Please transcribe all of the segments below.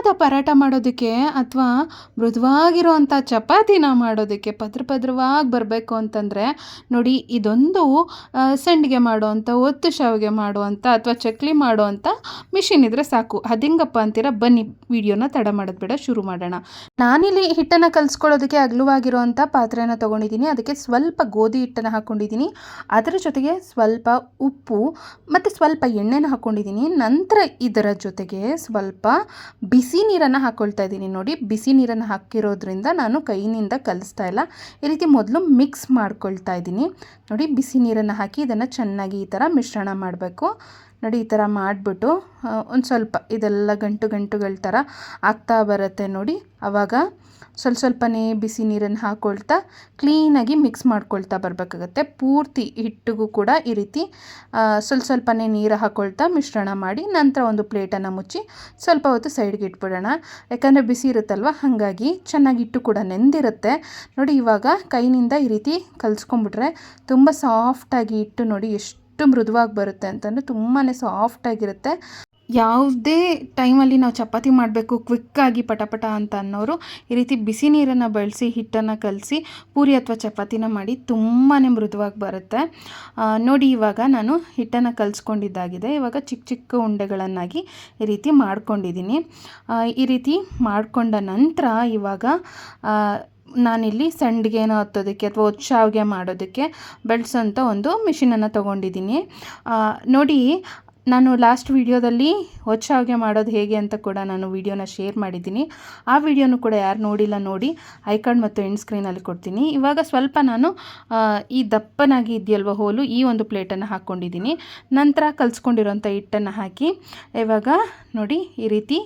ಮೃದುವಾದ ಪರಾಟ ಮಾಡೋದಕ್ಕೆ ಅಥವಾ ಮೃದುವಾಗಿರುವಂಥ ಚಪಾತಿನ ಮಾಡೋದಕ್ಕೆ ಪದ್ರ ಪದ್ರವಾಗಿ ಬರಬೇಕು ಅಂತಂದರೆ ನೋಡಿ ಇದೊಂದು ಸಂಡಿಗೆ ಮಾಡುವಂಥ, ಒತ್ತು ಶಾವಿಗೆ ಮಾಡುವಂಥ ಅಥವಾ ಚಕ್ಲಿ ಮಾಡುವಂಥ ಮಿಷಿನ್ ಇದ್ದರೆ ಸಾಕು. ಅದಿಂಗಪ್ಪ ಅಂತೀರ? ಬನ್ನಿ, ವಿಡಿಯೋನ ತಡ ಮಾಡೋದು ಬೇಡ, ಶುರು ಮಾಡೋಣ. ನಾನಿಲ್ಲಿ ಹಿಟ್ಟನ್ನು ಕಲಿಸ್ಕೊಳ್ಳೋದಕ್ಕೆ ಅಗಲುವಾಗಿರುವಂಥ ಪಾತ್ರೆಯನ್ನು ತೊಗೊಂಡಿದ್ದೀನಿ. ಅದಕ್ಕೆ ಸ್ವಲ್ಪ ಗೋಧಿ ಹಿಟ್ಟನ್ನು ಹಾಕ್ಕೊಂಡಿದ್ದೀನಿ. ಅದರ ಜೊತೆಗೆ ಸ್ವಲ್ಪ ಉಪ್ಪು ಮತ್ತು ಸ್ವಲ್ಪ ಎಣ್ಣೆನ ಹಾಕ್ಕೊಂಡಿದ್ದೀನಿ. ನಂತರ ಇದರ ಜೊತೆಗೆ ಸ್ವಲ್ಪ ಬಿಸಿ ನೀರನ್ನು ಹಾಕ್ಕೊಳ್ತಾ ಇದ್ದೀನಿ. ನೋಡಿ, ಬಿಸಿ ನೀರನ್ನು ಹಾಕಿರೋದ್ರಿಂದ ನಾನು ಕೈಯಿಂದ ಕಲಿಸ್ತಾ ಇಲ್ಲ. ಈ ರೀತಿ ಮೊದಲು ಮಿಕ್ಸ್ ಮಾಡ್ಕೊಳ್ತಾ ಇದ್ದೀನಿ. ನೋಡಿ, ಬಿಸಿ ನೀರನ್ನು ಹಾಕಿ ಇದನ್ನು ಚೆನ್ನಾಗಿ ಈ ಥರ ಮಿಶ್ರಣ ಮಾಡಬೇಕು. ನೋಡಿ ಈ ಥರ ಮಾಡಿಬಿಟ್ಟು ಒಂದು ಸ್ವಲ್ಪ ಇದೆಲ್ಲ ಗಂಟು ಗಂಟುಗಳ ಥರ ಆಗ್ತಾ ಬರುತ್ತೆ ನೋಡಿ. ಆವಾಗ ಸ್ವಲ್ಪ ಸ್ವಲ್ಪನೇ ಬಿಸಿ ನೀರನ್ನು ಹಾಕ್ಕೊಳ್ತಾ ಕ್ಲೀನಾಗಿ ಮಿಕ್ಸ್ ಮಾಡ್ಕೊಳ್ತಾ ಬರಬೇಕಾಗತ್ತೆ. ಪೂರ್ತಿ ಹಿಟ್ಟಿಗೂ ಕೂಡ ಈ ರೀತಿ ಸ್ವಲ್ಪ ಸ್ವಲ್ಪನೇ ನೀರು ಹಾಕ್ಕೊಳ್ತಾ ಮಿಶ್ರಣ ಮಾಡಿ ನಂತರ ಒಂದು ಪ್ಲೇಟನ್ನು ಮುಚ್ಚಿ ಸ್ವಲ್ಪ ಹೊತ್ತು ಸೈಡ್ಗೆ ಇಟ್ಬಿಡೋಣ. ಯಾಕಂದರೆ ಬಿಸಿ ಇರುತ್ತಲ್ವ, ಹಾಗಾಗಿ ಚೆನ್ನಾಗಿ ಇಟ್ಟು ಕೂಡ ನೆಂದಿರುತ್ತೆ. ನೋಡಿ ಇವಾಗ ಕೈನಿಂದ ಈ ರೀತಿ ಕಲಿಸ್ಕೊಂಬಿಟ್ರೆ ತುಂಬ ಸಾಫ್ಟಾಗಿ ಹಿಟ್ಟು ನೋಡಿ ಎಷ್ಟು ಮೃದುವಾಗಿ ಬರುತ್ತೆ ಅಂತಂದರೆ ತುಂಬಾ ಸಾಫ್ಟಾಗಿರುತ್ತೆ ಯಾವುದೇ ಟೈಮಲ್ಲಿ ನಾವು ಚಪಾತಿ ಮಾಡಬೇಕು ಕ್ವಿಕ್ಕಾಗಿ ಪಟಪಟ ಅಂತ ಅನ್ನೋರು ಈ ರೀತಿ ಬಿಸಿ ನೀರನ್ನು ಬಳಸಿ, ಹಿಟ್ಟನ್ನು ಕಲಸಿ, ಪೂರಿ ಅಥವಾ ಚಪಾತಿನ ಮಾಡಿ ತುಂಬಾ ಮೃದುವಾಗಿ ಬರುತ್ತೆ. ನೋಡಿ ಇವಾಗ ನಾನು ಹಿಟ್ಟನ್ನು ಕಲಿಸ್ಕೊಂಡಿದ್ದಾಗಿದೆ. ಇವಾಗ ಚಿಕ್ಕ ಚಿಕ್ಕ ಉಂಡೆಗಳನ್ನಾಗಿ ಈ ರೀತಿ ಮಾಡ್ಕೊಂಡಿದ್ದೀನಿ. ಈ ರೀತಿ ಮಾಡಿಕೊಂಡ ನಂತರ ಇವಾಗ ನಾನಿಲ್ಲಿ ಸಂಡಿಗೆನ ಹತ್ತೋದಕ್ಕೆ ಅಥವಾ ಒತ್ತು ಮಾಡೋದಕ್ಕೆ ಬಳಸೋಂಥ ಒಂದು ಮಿಷಿನನ್ನು ತೊಗೊಂಡಿದ್ದೀನಿ. ನೋಡಿ ನಾನು ಲಾಸ್ಟ್ ವಿಡಿಯೋದಲ್ಲಿ ಹೊಚ್ಚ ಹಾಗೆ ಮಾಡೋದು ಹೇಗೆ ಅಂತ ಕೂಡ ನಾನು ವಿಡಿಯೋನ ಶೇರ್ ಮಾಡಿದ್ದೀನಿ. ಆ ವಿಡಿಯೋನು ಕೂಡ ಯಾರು ನೋಡಿಲ್ಲ ನೋಡಿ ಐಕಾರ್ಡ್ ಮತ್ತು ಎಂಡ್ ಸ್ಕ್ರೀನಲ್ಲಿ ಕೊಡ್ತೀನಿ. ಇವಾಗ ಸ್ವಲ್ಪ ನಾನು ಈ ದಪ್ಪನಾಗಿ ಇದೆಯಲ್ವ ಹೋಲು, ಈ ಒಂದು ಪ್ಲೇಟನ್ನು ಹಾಕ್ಕೊಂಡಿದ್ದೀನಿ ನಂತರ ಕಲಿಸ್ಕೊಂಡಿರೋಂಥ ಹಿಟ್ಟನ್ನು ಹಾಕಿ, ಇವಾಗ ನೋಡಿ ಈ ರೀತಿ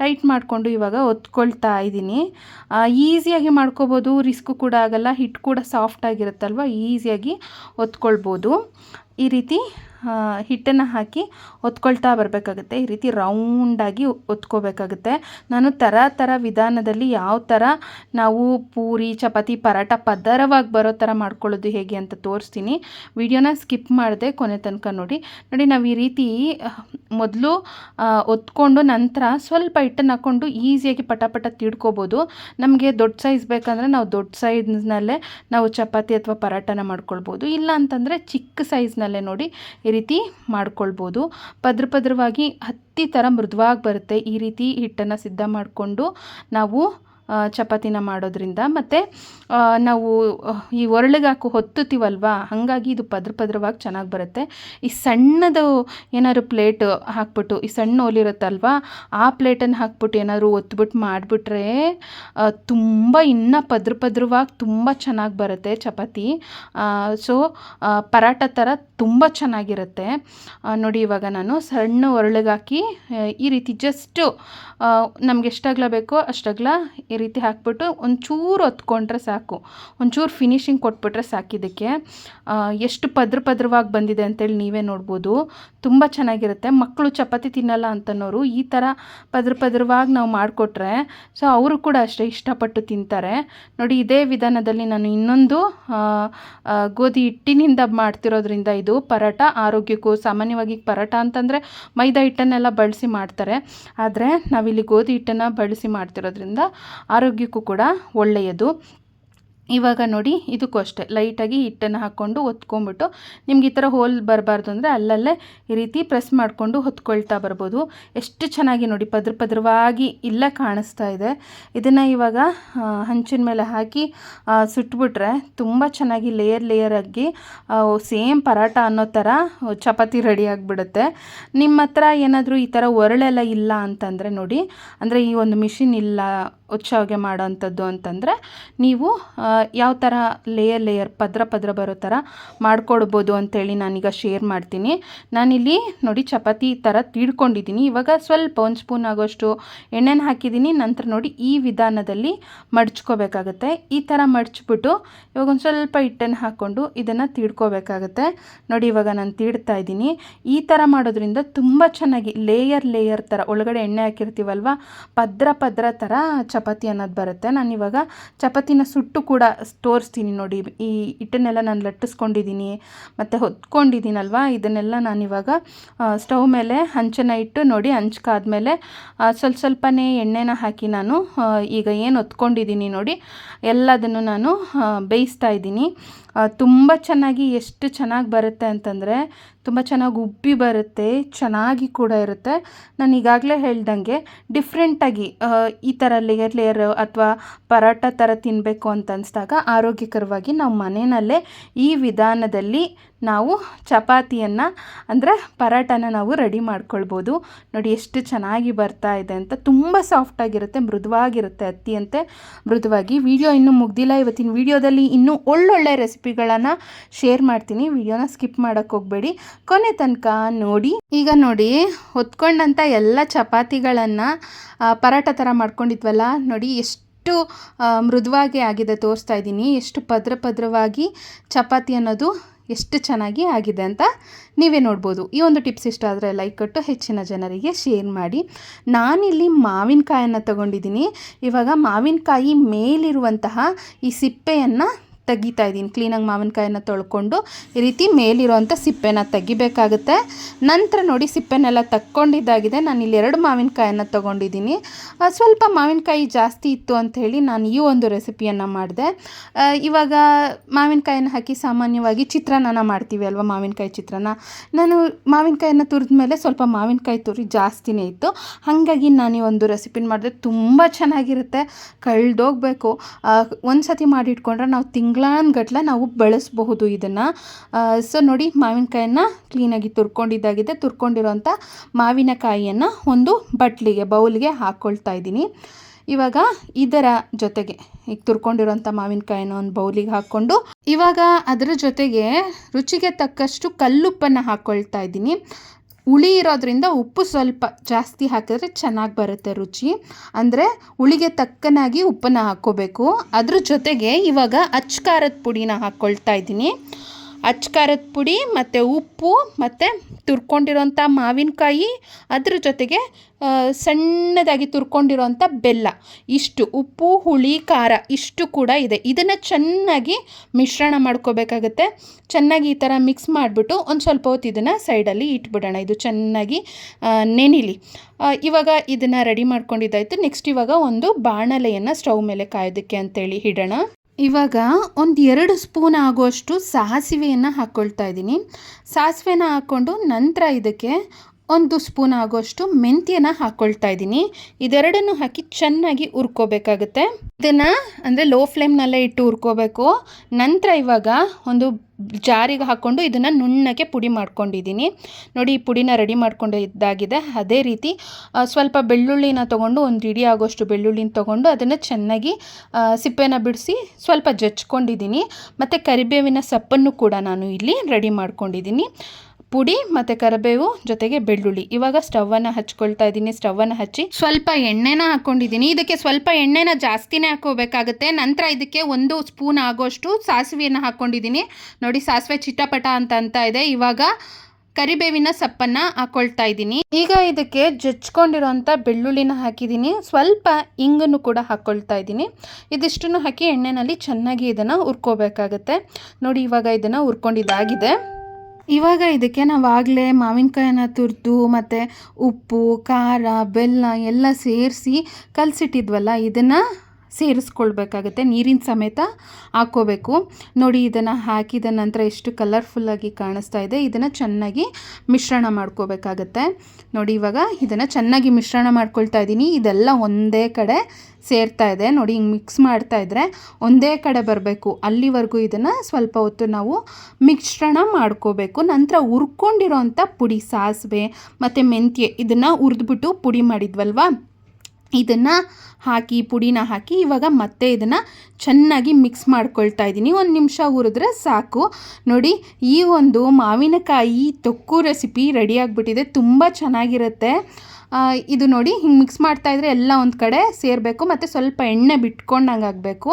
ಟೈಟ್ ಮಾಡಿಕೊಂಡು ಇವಾಗ ಒತ್ಕೊಳ್ತಾ ಇದ್ದೀನಿ. ಈಸಿಯಾಗಿ ಮಾಡ್ಕೋಬೋದು ರಿಸ್ಕು ಕೂಡ ಆಗಲ್ಲ ಹಿಟ್ಟು ಕೂಡ ಸಾಫ್ಟ್ ಆಗಿರುತ್ತಲ್ವ ಈಸಿಯಾಗಿ ಒತ್ಕೊಳ್ಬೋದು. ಈ ರೀತಿ ಹಿಟ್ಟನ್ನು ಹಾಕಿ ಒತ್ಕೊಳ್ತಾ ಬರಬೇಕಾಗುತ್ತೆ. ಈ ರೀತಿ ರೌಂಡಾಗಿ ಒತ್ಕೋಬೇಕಾಗುತ್ತೆ. ನಾನು ಥರ ಥರ ವಿಧಾನದಲ್ಲಿ ಯಾವ ಥರ ನಾವು ಪೂರಿ, ಚಪಾತಿ ಪರಾಟ ಪದರವಾಗಿ ಬರೋ ಥರ ಮಾಡ್ಕೊಳ್ಳೋದು ಹೇಗೆ ಅಂತ ತೋರಿಸ್ತೀನಿ. ವಿಡಿಯೋನ ಸ್ಕಿಪ್ ಮಾಡಿದೆ ಕೊನೆ ತನಕ ನೋಡಿ. ನೋಡಿ, ನಾವು ಈ ರೀತಿ ಮೊದಲು ಒತ್ಕೊಂಡು ನಂತರ ಸ್ವಲ್ಪ ಹಿಟ್ಟನ್ನು ಹಾಕ್ಕೊಂಡು ಈಸಿಯಾಗಿ ಪಟಾಪಟ ಪಟ ತಿಡ್ಕೋಬೋದು ನಮಗೆ ದೊಡ್ಡ ಸೈಜ್ ಬೇಕಂದರೆ ನಾವು ದೊಡ್ಡ ಸೈಜ್ನಲ್ಲೇ ನಾವು ಚಪಾತಿ ಅಥವಾ ಪರಾಟನ ಮಾಡ್ಕೊಳ್ಬೋದು. ಇಲ್ಲ ಅಂತಂದರೆ ಚಿಕ್ಕ ಸೈಜ್ನಲ್ಲೇ ನೋಡಿ ಈ ರೀತಿ ಮಾಡ್ಕೊಳ್ಬೋದು. ಪದ್ರ ಪದ್ರವಾಗಿ ಹತ್ತಿ ಥರ ಮೃದುವಾಗಿ ಬರುತ್ತೆ ಈ ರೀತಿ ಹಿಟ್ಟನ್ನು ಸಿದ್ಧ ಮಾಡಿಕೊಂಡು ನಾವು ಚಪಾತಿನ ಮಾಡೋದ್ರಿಂದ. ಮತ್ತು ನಾವು ಈ ಒರಳಿಗೆ ಹೊತ್ತುತ್ತೀವಲ್ವಾ? ಹಾಗಾಗಿ ಇದು ಪದ್ರ ಪದ್ರವಾಗಿ ಚೆನ್ನಾಗಿ ಬರುತ್ತೆ. ಈ ಸಣ್ಣದು ಏನಾದ್ರು ಪ್ಲೇಟ್ ಹಾಕ್ಬಿಟ್ಟು, ಈ ಸಣ್ಣ ಒಲಿರುತ್ತಲ್ವ ಆ ಪ್ಲೇಟನ್ನು ಹಾಕ್ಬಿಟ್ಟು ಏನಾದರೂ ಒತ್ಬಿಟ್ಟು ಮಾಡಿಬಿಟ್ರೆ ತುಂಬ ಇನ್ನೂ ಪದ್ರ ಪದ್ರವಾಗಿ ತುಂಬ ಚೆನ್ನಾಗಿ ಬರುತ್ತೆ ಚಪಾತಿ. ಸೊ ಪರಾಟ ಥರ ತುಂಬ ಚೆನ್ನಾಗಿರುತ್ತೆ. ನೋಡಿ ಇವಾಗ ನಾನು ಸಣ್ಣ ಒರಳಿಗೆ ಹಾಕಿ ಈ ರೀತಿ ಜಸ್ಟು ನಮ್ಗೆ ಎಷ್ಟಾಗ್ಲ ಬೇಕೋ ಅಷ್ಟಾಗ್ಲ ರೀತಿ ಹಾಕ್ಬಿಟ್ಟು ಒಂಚೂರು ಹೊತ್ಕೊಂಡ್ರೆ ಸಾಕು. ಒಂಚೂರು ಫಿನಿಶಿಂಗ್ ಕೊಟ್ಬಿಟ್ರೆ ಸಾಕಿದ್ದಕ್ಕೆ ಎಷ್ಟು ಪದ್ರ ಪದ್ರವಾಗಿ ಬಂದಿದೆ ಅಂತೇಳಿ ನೀವೇ ನೋಡ್ಬೋದು. ತುಂಬ ಚೆನ್ನಾಗಿರುತ್ತೆ. ಮಕ್ಕಳು ಚಪಾತಿ ತಿನ್ನಲ್ಲ ಅಂತನೋರು ಈ ಥರ ಪದ್ರ ಪದ್ರವಾಗಿ ನಾವು ಮಾಡಿಕೊಟ್ರೆ, ಸೊ ಅವರು ಕೂಡ ಅಷ್ಟೇ ಇಷ್ಟಪಟ್ಟು ತಿಂತಾರೆ. ನೋಡಿ, ಇದೇ ವಿಧಾನದಲ್ಲಿ ನಾನು ಇನ್ನೊಂದು ಗೋಧಿ ಹಿಟ್ಟಿನಿಂದ ಮಾಡ್ತಿರೋದ್ರಿಂದ ಇದು ಪರೋಟ ಆರೋಗ್ಯಕ್ಕೂ ಸಾಮಾನ್ಯವಾಗಿ ಪರೋಟ ಅಂತಂದರೆ ಮೈದಾ ಹಿಟ್ಟನ್ನೆಲ್ಲ ಬಳಸಿ ಮಾಡ್ತಾರೆ. ಆದರೆ ನಾವಿಲ್ಲಿ ಗೋಧಿ ಹಿಟ್ಟನ್ನು ಬಳಸಿ ಮಾಡ್ತಿರೋದ್ರಿಂದ ಆರೋಗ್ಯಕ್ಕೂ ಕೂಡ ಒಳ್ಳೆಯದು. ಇವಾಗ ನೋಡಿ ಇದಕ್ಕೂ ಅಷ್ಟೇ. ಲೈಟಾಗಿ ಹಿಟ್ಟನ್ನು ಹಾಕ್ಕೊಂಡು ಒತ್ಕೊಂಡ್ಬಿಟ್ಟು ನಿಮ್ಗೆ ಈ ಥರ ಹೋಲ್ ಬರಬಾರ್ದು ಅಂದರೆ ಅಲ್ಲಲ್ಲೇ ಈ ರೀತಿ ಪ್ರೆಸ್ ಮಾಡಿಕೊಂಡು ಹೊತ್ಕೊಳ್ತಾ ಬರ್ಬೋದು. ಎಷ್ಟು ಚೆನ್ನಾಗಿ ನೋಡಿ ಪದ್ರ ಪದ್ರವಾಗಿ ಇಲ್ಲ ಕಾಣಿಸ್ತಾ ಇದೆ. ಇದನ್ನು ಇವಾಗ ಹಂಚಿನ ಮೇಲೆ ಹಾಕಿ ಸುಟ್ಬಿಟ್ರೆ ತುಂಬ ಚೆನ್ನಾಗಿ ಲೇಯರ್ ಲೇಯರ್ ಆಗಿ ಸೇಮ್ ಪರಾಟ ಅನ್ನೋ ಥರ ಚಪಾತಿ ರೆಡಿ ಆಗಿಬಿಡುತ್ತೆ. ನಿಮ್ಮ ಹತ್ರ ಏನಾದರೂ ಈ ಥರ ಒರಳೆಲ್ಲ ಇಲ್ಲ ಅಂತಂದರೆ ನೋಡಿ, ಅಂದರೆ ಈ ಒಂದು ಮಿಷಿನ್ ಇಲ್ಲ ಉಚ್ಚಾವಿಗೆ ಮಾಡೋವಂಥದ್ದು ಅಂತಂದರೆ, ನೀವು ಯಾವ ಥರ ಲೇಯರ್ ಲೇಯರ್ ಪದ್ರ ಪದ್ರ ಬರೋ ಥರ ಮಾಡ್ಕೊಡ್ಬೋದು ಅಂತೇಳಿ ನಾನೀಗ ಶೇರ್ ಮಾಡ್ತೀನಿ. ನಾನಿಲ್ಲಿ ನೋಡಿ ಚಪಾತಿ ಥರ ತೀಡ್ಕೊಂಡಿದ್ದೀನಿ. ಇವಾಗ ಸ್ವಲ್ಪ ಒಂದು ಸ್ಪೂನ್ ಆಗೋಷ್ಟು ಎಣ್ಣೆನ ಹಾಕಿದ್ದೀನಿ. ನಂತರ ನೋಡಿ ಈ ವಿಧಾನದಲ್ಲಿ ಮಡ್ಚ್ಕೋಬೇಕಾಗತ್ತೆ. ಈ ಥರ ಮಡ್ಚ್ಬಿಟ್ಟು ಇವಾಗ ಒಂದು ಸ್ವಲ್ಪ ಹಿಟ್ಟನ್ನು ಹಾಕ್ಕೊಂಡು ಇದನ್ನು ತೀಡ್ಕೋಬೇಕಾಗತ್ತೆ. ನೋಡಿ ಇವಾಗ ನಾನು ತೀಡ್ತಾ ಇದ್ದೀನಿ. ಈ ಥರ ಮಾಡೋದ್ರಿಂದ ತುಂಬ ಚೆನ್ನಾಗಿ ಲೇಯರ್ ಲೇಯರ್ ಥರ ಒಳಗಡೆ ಎಣ್ಣೆ ಹಾಕಿರ್ತೀವಲ್ವ, ಪದ್ರ ಪದ್ರ ಥರ ಚಪಾತಿ ಅನ್ನೋದು ಬರುತ್ತೆ. ನಾನು ಇವಾಗ ಚಪಾತಿನ ಸುಟ್ಟು ಕೂಡ ತೋರಿಸ್ತೀನಿ ನೋಡಿ. ಈ ಹಿಟ್ಟನ್ನೆಲ್ಲ ನಾನು ಲಟ್ಟಿಸ್ಕೊಂಡಿದ್ದೀನಿ, ಮತ್ತು ಹೊತ್ಕೊಂಡಿದ್ದೀನಲ್ವ? ಇದನ್ನೆಲ್ಲ ನಾನಿವಾಗ ಸ್ಟವ್ ಮೇಲೆ ಹಂಚನ್ನು ಇಟ್ಟು ನೋಡಿ, ಹಂಚ್ಕಾದ್ಮೇಲೆ ಸ್ವಲ್ಪ ಸ್ವಲ್ಪನೇ ಎಣ್ಣೆನ ಹಾಕಿ ನಾನು ಈಗ ಏನು ಹೊತ್ಕೊಂಡಿದ್ದೀನಿ ನೋಡಿ, ಎಲ್ಲದನ್ನು ನಾನು ಬೇಯಿಸ್ತಾ ಇದ್ದೀನಿ. ತುಂಬ ಚೆನ್ನಾಗಿ ಎಷ್ಟು ಚೆನ್ನಾಗಿ ಬರುತ್ತೆ ಅಂತಂದರೆ ತುಂಬ ಚೆನ್ನಾಗಿ ಉಬ್ಬಿ ಬರುತ್ತೆ, ಚೆನ್ನಾಗಿ ಕೂಡ ಇರುತ್ತೆ. ನಾನು ಈಗಾಗಲೇ ಹೇಳ್ದಂಗೆ ಡಿಫ್ರೆಂಟಾಗಿ ಈ ಥರ ಲೇಯರ್ ಲೇಯರ್ ಅಥವಾ ಪರೋಟ ಥರ ತಿನ್ನಬೇಕು ಅಂತ ಅನ್ನಿಸ್ದಾಗ ಆರೋಗ್ಯಕರವಾಗಿ ನಾವು ಮನೆಯಲ್ಲೇ ಈ ವಿಧಾನದಲ್ಲಿ ನಾವು ಚಪಾತಿಯನ್ನು, ಅಂದರೆ ಪರಾಟನ ನಾವು ರೆಡಿ ಮಾಡ್ಕೊಳ್ಬೋದು. ನೋಡಿ ಎಷ್ಟು ಚೆನ್ನಾಗಿ ಬರ್ತಾ ಇದೆ ಅಂತ. ತುಂಬ ಸಾಫ್ಟಾಗಿರುತ್ತೆ ಮೃದುವಾಗಿರುತ್ತೆ ಅತ್ತಿಯಂತೆ ಮೃದುವಾಗಿ ವಿಡಿಯೋ ಇನ್ನೂ ಮುಗ್ದಿಲ್ಲ. ಇವತ್ತಿನ ವಿಡಿಯೋದಲ್ಲಿ ಇನ್ನೂ ಒಳ್ಳೊಳ್ಳೆ ರೆಸಿಪಿಗಳನ್ನು ಶೇರ್ ಮಾಡ್ತೀನಿ. ವಿಡಿಯೋನ ಸ್ಕಿಪ್ ಮಾಡೋಕ್ಕೆ ಹೋಗಬೇಡಿ. ಕೊನೆ ತನಕ ನೋಡಿ. ಈಗ ನೋಡಿ ಹೊತ್ಕೊಂಡಂಥ ಎಲ್ಲ ಚಪಾತಿಗಳನ್ನು ಪರಾಟ ಥರ ಮಾಡ್ಕೊಂಡಿದ್ವಲ್ಲ, ನೋಡಿ ಎಷ್ಟು ಎಷ್ಟು ಮೃದುವಾಗಿ ಆಗಿದೆ ತೋರಿಸ್ತಾ ಇದ್ದೀನಿ. ಎಷ್ಟು ಪದ್ರ ಪದ್ರವಾಗಿ ಚಪಾತಿ ಅನ್ನೋದು ಎಷ್ಟು ಚೆನ್ನಾಗಿ ಆಗಿದೆ ಅಂತ ನೀವೇ ನೋಡ್ಬೋದು. ಈ ಒಂದು ಟಿಪ್ಸ್ ಇಷ್ಟ ಆದರೆ ಲೈಕ್ ಕೊಟ್ಟು ಹೆಚ್ಚಿನ ಜನರಿಗೆ ಶೇರ್ ಮಾಡಿ. ನಾನಿಲ್ಲಿ ಮಾವಿನಕಾಯನ್ನು ತಗೊಂಡಿದ್ದೀನಿ. ಇವಾಗ ಮಾವಿನಕಾಯಿ ಮೇಲಿರುವಂತಹ ಈ ಸಿಪ್ಪೆಯನ್ನು ತೆಗಿತಾ ಇದ್ದೀನಿ. ಕ್ಲೀನಾಗಿ ಮಾವಿನಕಾಯಿನ ತೊಳ್ಕೊಂಡು ಈ ರೀತಿ ಮೇಲಿರುವಂಥ ಸಿಪ್ಪೆನ ತೆಗಿಬೇಕಾಗುತ್ತೆ. ನಂತರ ನೋಡಿ ಸಿಪ್ಪೆನೆಲ್ಲ ತಕ್ಕೊಂಡಿದ್ದಾಗಿದೆ. ನಾನು ಇಲ್ಲಿ ಎರಡು ಮಾವಿನಕಾಯನ್ನು ತೊಗೊಂಡಿದ್ದೀನಿ. ಸ್ವಲ್ಪ ಮಾವಿನಕಾಯಿ ಜಾಸ್ತಿ ಇತ್ತು ಅಂತ ಹೇಳಿ ನಾನು ಈ ಒಂದು ರೆಸಿಪಿಯನ್ನು ಮಾಡಿದೆ. ಇವಾಗ ಮಾವಿನಕಾಯನ್ನು ಹಾಕಿ ಸಾಮಾನ್ಯವಾಗಿ ಚಿತ್ರಾನ್ನ ಮಾಡ್ತೀವಿ ಅಲ್ವಾ, ಮಾವಿನಕಾಯಿ ಚಿತ್ರಾನ್ನ? ನಾನು ಮಾವಿನಕಾಯನ್ನು ತುರಿದ ಮೇಲೆ ಸ್ವಲ್ಪ ಮಾವಿನಕಾಯಿ ತುರಿ ಜಾಸ್ತಿನೇ ಇತ್ತು. ಹಾಗಾಗಿ ನಾನು ಈ ಒಂದು ರೆಸಿಪಿನ ಮಾಡಿದೆ. ತುಂಬ ಚೆನ್ನಾಗಿರುತ್ತೆ. ಕಳೆದೋಗ್ಬೇಕು. ಒಂದು ಸತಿ ಮಾಡಿಟ್ಕೊಂಡ್ರೆ ನಾವು ತಿಂಗಳಾನ್ಗಟ್ಲೆ ನಾವು ಬಳಸಬಹುದು ಇದನ್ನು. ಸೊ ನೋಡಿ ಮಾವಿನಕಾಯನ್ನು ಕ್ಲೀನಾಗಿ ತುರ್ಕೊಂಡಿದ್ದಾಗಿದೆ. ತುರ್ಕೊಂಡಿರೋಂಥ ಮಾವಿನಕಾಯಿಯನ್ನು ಒಂದು ಬಟ್ಲಿಗೆ, ಬೌಲ್ಗೆ ಹಾಕ್ಕೊಳ್ತಾ ಇದ್ದೀನಿ. ಇವಾಗ ಇದರ ಜೊತೆಗೆ, ಈಗ ತುರ್ಕೊಂಡಿರೋಂಥ ಮಾವಿನಕಾಯಿನ ಒಂದು ಬೌಲಿಗೆ ಹಾಕ್ಕೊಂಡು, ಇವಾಗ ಅದರ ಜೊತೆಗೆ ರುಚಿಗೆ ತಕ್ಕಷ್ಟು ಕಲ್ಲುಪ್ಪನ್ನು ಹಾಕ್ಕೊಳ್ತಾ ಇದ್ದೀನಿ. ಹುಳಿ ಇರೋದ್ರಿಂದ ಉಪ್ಪು ಸ್ವಲ್ಪ ಜಾಸ್ತಿ ಹಾಕಿದ್ರೆ ಚೆನ್ನಾಗಿ ಬರುತ್ತೆ ರುಚಿ. ಅಂದರೆ ಹುಳಿಗೆ ತಕ್ಕನಾಗಿ ಉಪ್ಪನ್ನು ಹಾಕ್ಕೋಬೇಕು. ಅದ್ರ ಜೊತೆಗೆ ಇವಾಗ ಅಚ್ಚ ಖಾರದ ಪುಡಿನ ಹಾಕ್ಕೊಳ್ತಾ ಇದ್ದೀನಿ. ಅಚ್ಚ ಖಾರದ ಪುಡಿ ಮತ್ತು ಉಪ್ಪು ಮತ್ತು ತುರ್ಕೊಂಡಿರೋಂಥ ಮಾವಿನಕಾಯಿ, ಅದ್ರ ಜೊತೆಗೆ ಸಣ್ಣದಾಗಿ ತುರ್ಕೊಂಡಿರೋಂಥ ಬೆಲ್ಲ. ಇಷ್ಟು ಉಪ್ಪು, ಹುಳಿ, ಖಾರ ಇಷ್ಟು ಕೂಡ ಇದೆ. ಇದನ್ನು ಚೆನ್ನಾಗಿ ಮಿಶ್ರಣ ಮಾಡ್ಕೋಬೇಕಾಗತ್ತೆ. ಚೆನ್ನಾಗಿ ಈ ಥರ ಮಿಕ್ಸ್ ಮಾಡಿಬಿಟ್ಟು ಒಂದು ಸ್ವಲ್ಪ ಹೊತ್ತು ಇದನ್ನು ಸೈಡಲ್ಲಿ ಇಟ್ಬಿಡೋಣ. ಇದು ಚೆನ್ನಾಗಿ ನೆನಿಲಿ. ಇವಾಗ ಇದನ್ನು ರೆಡಿ ಮಾಡ್ಕೊಂಡಿದ್ದಾಯಿತು. ನೆಕ್ಸ್ಟ್ ಇವಾಗ ಒಂದು ಬಾಣಲೆಯನ್ನು ಸ್ಟೌವ್ ಮೇಲೆ ಕಾಯೋದಕ್ಕೆ ಅಂತೇಳಿ ಇಡೋಣ. ಇವಾಗ ಒಂದು ಎರಡು ಸ್ಪೂನ್ ಆಗುವಷ್ಟು ಸಾಸಿವೆಯನ್ನು ಹಾಕ್ಕೊಳ್ತಾ ಇದ್ದೀನಿ. ಸಾಸಿವೆನ ಹಾಕ್ಕೊಂಡು ನಂತರ ಇದಕ್ಕೆ ಒಂದು ಸ್ಪೂನ್ ಆಗೋಷ್ಟು ಮೆಂತ್ಯನ ಹಾಕ್ಕೊಳ್ತಾ ಇದ್ದೀನಿ. ಇದೆರಡನ್ನು ಹಾಕಿ ಚೆನ್ನಾಗಿ ಉರ್ಕೋಬೇಕಾಗುತ್ತೆ ಇದನ್ನು ಅಂದರೆ ಲೋ ಫ್ಲೇಮ್ನಲ್ಲೇ ಇಟ್ಟು ಉರ್ಕೋಬೇಕು ನಂತರ ಇವಾಗ ಒಂದು ಜಾರಿಗೆ ಹಾಕ್ಕೊಂಡು ಇದನ್ನು ನುಣ್ಣಗೆ ಪುಡಿ ಮಾಡ್ಕೊಂಡಿದ್ದೀನಿ. ನೋಡಿ, ಈ ಪುಡಿನ ರೆಡಿ ಮಾಡ್ಕೊಂಡು ಇದ್ದಾಗಿದೆ ಅದೇ ರೀತಿ ಸ್ವಲ್ಪ ಬೆಳ್ಳುಳ್ಳಿನ ತೊಗೊಂಡು ಒಂದು ಇಡಿ ಆಗೋಷ್ಟು ಬೆಳ್ಳುಳ್ಳಿನ ತೊಗೊಂಡು ಅದನ್ನು ಚೆನ್ನಾಗಿ ಸಿಪ್ಪೆನ ಬಿಡಿಸಿ ಸ್ವಲ್ಪ ಜಚ್ಕೊಂಡಿದ್ದೀನಿ. ಮತ್ತು ಕರಿಬೇವಿನ ಸೊಪ್ಪನ್ನು ಕೂಡ ನಾನು ಇಲ್ಲಿ ರೆಡಿ ಮಾಡ್ಕೊಂಡಿದ್ದೀನಿ. ಪುಡಿ ಮತ್ತು ಕರಿಬೇವು ಜೊತೆಗೆ ಬೆಳ್ಳುಳ್ಳಿ. ಇವಾಗ ಸ್ಟವನ್ನು ಹಚ್ಕೊಳ್ತಾ ಇದ್ದೀನಿ. ಸ್ಟವನ್ನು ಹಚ್ಚಿ ಸ್ವಲ್ಪ ಎಣ್ಣೆನ ಹಾಕ್ಕೊಂಡಿದ್ದೀನಿ ಇದಕ್ಕೆ ಸ್ವಲ್ಪ ಎಣ್ಣೆನ ಜಾಸ್ತಿನೇ ಹಾಕೋಬೇಕಾಗುತ್ತೆ. ನಂತರ ಇದಕ್ಕೆ ಒಂದು ಸ್ಪೂನ್ ಆಗೋಷ್ಟು ಸಾಸಿವೆಯನ್ನು ಹಾಕ್ಕೊಂಡಿದ್ದೀನಿ ನೋಡಿ, ಸಾಸಿವೆ ಚಿಟಪಟ ಅಂತ ಅಂತ ಇದೆ. ಇವಾಗ ಕರಿಬೇವಿನ ಸೊಪ್ಪನ್ನು ಹಾಕೊಳ್ತಾ ಇದ್ದೀನಿ. ಈಗ ಇದಕ್ಕೆ ಜಚ್ಕೊಂಡಿರೋಂಥ ಬೆಳ್ಳುಳ್ಳಿನ ಹಾಕಿದ್ದೀನಿ. ಸ್ವಲ್ಪ ಇಂಗನ್ನು ಕೂಡ ಹಾಕ್ಕೊಳ್ತಾ ಇದ್ದೀನಿ. ಇದಿಷ್ಟನ್ನು ಹಾಕಿ ಎಣ್ಣೆನಲ್ಲಿ ಚೆನ್ನಾಗಿ ಇದನ್ನು ಹುರ್ಕೋಬೇಕಾಗತ್ತೆ. ನೋಡಿ, ಇವಾಗ ಇದನ್ನು ಹುರ್ಕೊಂಡಿದ್ದಾಗಿದೆ. ಇವಾಗ ಇದಕ್ಕೆ ನಾವು ಆಗಲೇ ಮಾವಿನಕಾಯನ್ನ ತುರಿದು ಮತ್ತು ಉಪ್ಪು ಖಾರ ಬೆಲ್ಲ ಎಲ್ಲ ಸೇರಿಸಿ ಕಲಸಿಟ್ಟಿದ್ವಲ್ಲ ಇದನ್ನು ಸೇರಿಸ್ಕೊಳ್ಬೇಕಾಗತ್ತೆ, ನೀರಿನ ಸಮೇತ ಹಾಕ್ಕೋಬೇಕು ನೋಡಿ, ಇದನ್ನು ಹಾಕಿದ ನಂತರ ಎಷ್ಟು ಕಲರ್ಫುಲ್ಲಾಗಿ ಕಾಣಿಸ್ತಾ ಇದೆ. ಇದನ್ನು ಚೆನ್ನಾಗಿ ಮಿಶ್ರಣ ಮಾಡ್ಕೋಬೇಕಾಗತ್ತೆ. ನೋಡಿ, ಇವಾಗ ಇದನ್ನು ಚೆನ್ನಾಗಿ ಮಿಶ್ರಣ ಮಾಡ್ಕೊಳ್ತಾ ಇದ್ದೀನಿ ಇದೆಲ್ಲ ಒಂದೇ ಕಡೆ ಸೇರ್ತಾ ಇದೆ. ನೋಡಿ, ಹಿಂಗೆ ಮಿಕ್ಸ್ ಮಾಡ್ತಾ ಇದ್ದರೆ ಒಂದೇ ಕಡೆ ಬರಬೇಕು. ಅಲ್ಲಿವರೆಗೂ ಇದನ್ನು ಸ್ವಲ್ಪ ಹೊತ್ತು ನಾವು ಮಿಶ್ರಣ ಮಾಡ್ಕೋಬೇಕು. ನಂತರ ಹುರ್ಕೊಂಡಿರೋಂಥ ಪುಡಿ, ಸಾಸಿವೆ ಮತ್ತು ಮೆಂತ್ಯ ಇದನ್ನು ಹುರಿದ್ಬಿಟ್ಟು ಪುಡಿ ಮಾಡಿದ್ವಲ್ವಾ? ಇದನ್ನು ಹಾಕಿ, ಪುಡಿನ ಹಾಕಿ, ಇವಾಗ ಮತ್ತೆ ಇದನ್ನು ಚೆನ್ನಾಗಿ ಮಿಕ್ಸ್ ಮಾಡ್ಕೊಳ್ತಾ ಇದ್ದೀನಿ. ಒಂದು ನಿಮಿಷ ಹುರಿದ್ರೆ ಸಾಕು. ನೋಡಿ, ಈ ಒಂದು ಮಾವಿನಕಾಯಿ ತೊಕ್ಕು ರೆಸಿಪಿ ರೆಡಿಯಾಗಿಬಿಟ್ಟಿದೆ ತುಂಬ ಚೆನ್ನಾಗಿರುತ್ತೆ. ಇದು ನೋಡಿ ಹಿಂಗೆ ಮಿಕ್ಸ್ ಮಾಡ್ತಾ ಇದ್ರೆ ಎಲ್ಲ ಒಂದು ಕಡೆ ಸೇರಬೇಕು ಮತ್ತು ಸ್ವಲ್ಪ ಎಣ್ಣೆ ಬಿಟ್ಕೊಂಡಂಗೆ ಆಗಬೇಕು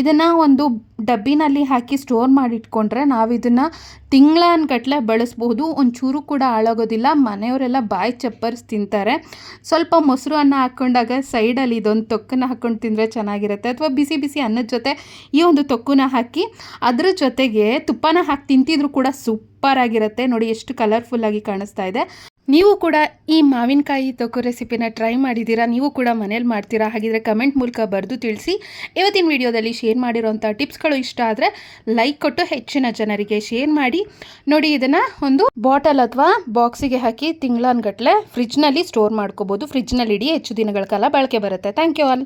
ಇದನ್ನು ಒಂದು ಡಬ್ಬಿನಲ್ಲಿ ಹಾಕಿ ಸ್ಟೋರ್ ಮಾಡಿ ಇಟ್ಕೊಂಡ್ರೆ ನಾವು ಇದನ್ನು ತಿಂಗಳನ್ಗಟ್ಲೆ ಬಳಸ್ಬೋದು. ಒಂಚೂರು ಕೂಡ ಹಾಳಾಗೋದಿಲ್ಲ. ಮನೆಯವರೆಲ್ಲ ಬಾಯಿ ಚಪ್ಪರ್ಸ್ ತಿಂತಾರೆ. ಸ್ವಲ್ಪ ಮೊಸರು ಅನ್ನ ಹಾಕ್ಕೊಂಡಾಗ ಸೈಡಲ್ಲಿ ಇದೊಂದು ತೊಕ್ಕನ್ನ ಹಾಕ್ಕೊಂಡು ತಿಂದರೆ ಚೆನ್ನಾಗಿರುತ್ತೆ. ಅಥವಾ ಬಿಸಿ ಬಿಸಿ ಅನ್ನದ ಜೊತೆ ಈ ಒಂದು ತೊಕ್ಕನ್ನ ಹಾಕಿ ಅದರ ಜೊತೆಗೆ ತುಪ್ಪನ ಹಾಕಿ ತಿಂತಿದ್ರು ಕೂಡ ಸೂಪರ್ ಆಗಿರುತ್ತೆ ನೋಡಿ ಎಷ್ಟು ಕಲರ್ಫುಲ್ಲಾಗಿ ಕಾಣಿಸ್ತಾ ಇದೆ. ನೀವು ಕೂಡ ಈ ಮಾವಿನಕಾಯಿ ತೊಕ್ಕು ರೆಸಿಪಿನ ಟ್ರೈ ಮಾಡಿದ್ದೀರಾ? ನೀವು ಕೂಡ ಮನೇಲಿ ಮಾಡ್ತೀರಾ? ಹಾಗಿದ್ರೆ ಕಮೆಂಟ್ ಮೂಲಕ ಬರೆದು ತಿಳಿಸಿ. ಇವತ್ತಿನ ವಿಡಿಯೋದಲ್ಲಿ ಶೇರ್ ಮಾಡಿರೋಂಥ ಟಿಪ್ಸ್ಗಳು ಇಷ್ಟ ಆದರೆ ಲೈಕ್ ಕೊಟ್ಟು ಹೆಚ್ಚಿನ ಜನರಿಗೆ ಶೇರ್ ಮಾಡಿ. ನೋಡಿ, ಇದನ್ನು ಒಂದು ಬಾಟಲ್ ಅಥವಾ ಬಾಕ್ಸಿಗೆ ಹಾಕಿ ತಿಂಗಳನ್ಗಟ್ಲೆ ಫ್ರಿಜ್ನಲ್ಲಿ ಸ್ಟೋರ್ ಮಾಡ್ಕೋಬೋದು. ಫ್ರಿಜ್ನಲ್ಲಿ ಇಡಿ ಹೆಚ್ಚು ದಿನಗಳ ಕಾಲ ಬಳಕೆ ಬರುತ್ತೆ. Thank you all.